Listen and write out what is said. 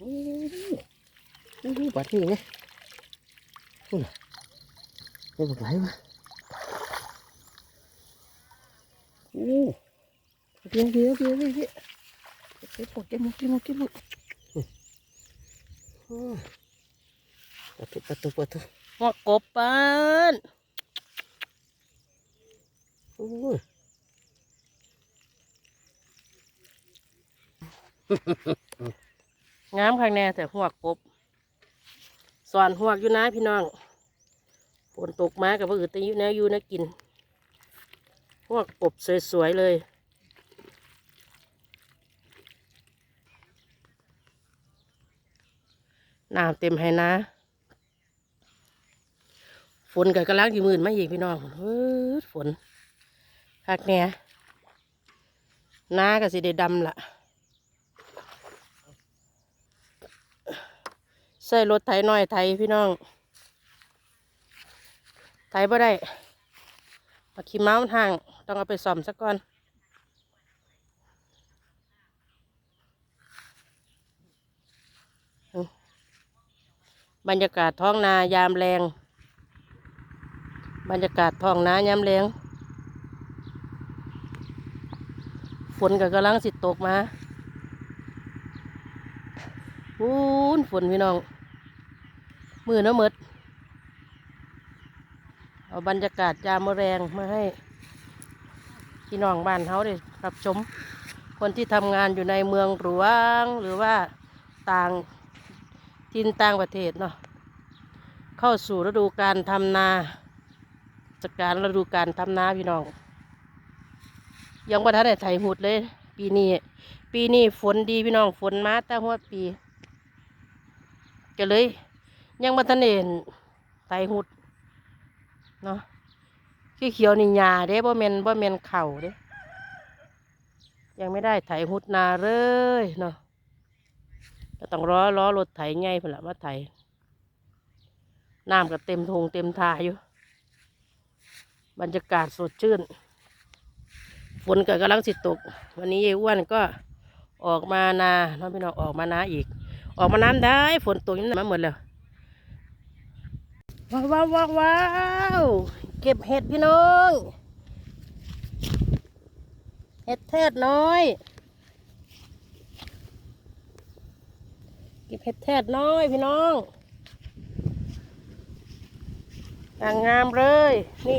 โอู้บัดนี่ไงนู่นน่ะไม่บอกไหลมาอู้เดี๋ยวเดี๋ยวเดี๋ยวเดี๋ยวเดี๋ยวเก็บหมดเก็บหมดเก็บหมดเก็บหมดอืมประตูประตูประตูหัวกบปานโอู้ย งามข้างแน่แต่หัวกบสอนหัวกอยู่นะพี่น้องฝนตกมากับว่าอืดแต่ยู่แนวอยู่นะกินหัวกบสวยๆเลยน้ำเต็มให้นะฝนกับกระลังที่มื่นมาอีกพี่น้องเฮ้ยฝนคักแน่น้าก็สิได้ดำละ ใส่รถไถน้อยไถพี่น้อง ไถบ่ได้เอาขี้เมาส์ทาง ต้องเอาไปซ่อมซะก่อน บรรยากาศท้องนายามแรง บรรยากาศท้องนายามแรงฝนก็กำลังสิตกมาฟูนฝนพี่น้อง มือเน้อมดเอาบรรยากาศยามแรงมาให้พี่น้องบ้านเฮาได้รับชม คนที่ทำงานอยู่ในเมืองหลวงหรือว่าต่างทินต่างประเทศเนาะเข้าสู่ฤดูการทำนาจากการฤดูการทำนาพี่น้อง ยังบ่ทันได้ไถหุดเลย ปีนี้ปีนี้ฝนดีพี่น้องฝนมาแต่หัวปีก็เลย ยังบ่ทันได้เห็นไถหุดเนาะขี้เขียวนี่หญ้าเด้บ่แม่นบ่แม่นเข่าเด้ยังไม่ได้ไถหุดนาเลยเนาะก็ต้องรอล้อรถไถไงเพื่อนละมาไถน้ำก็เต็มทงเต็มทาอยู่ บรรยากาศสดชื่น ฝนก็กำลังสิตก วันนี้ยายอ้วนก็ออกมานาน้องพี่น้องออกมานาอีก ออกมาน้ำได้ฝนตกยังมาหมดแล้ว ว้าวว้าวว้าววาวเก็บเห็ดพี่น้องเห็ดเทศน้อย เก็บเห็ดเทศน้อยพี่น้องอย่างงามเลย นี่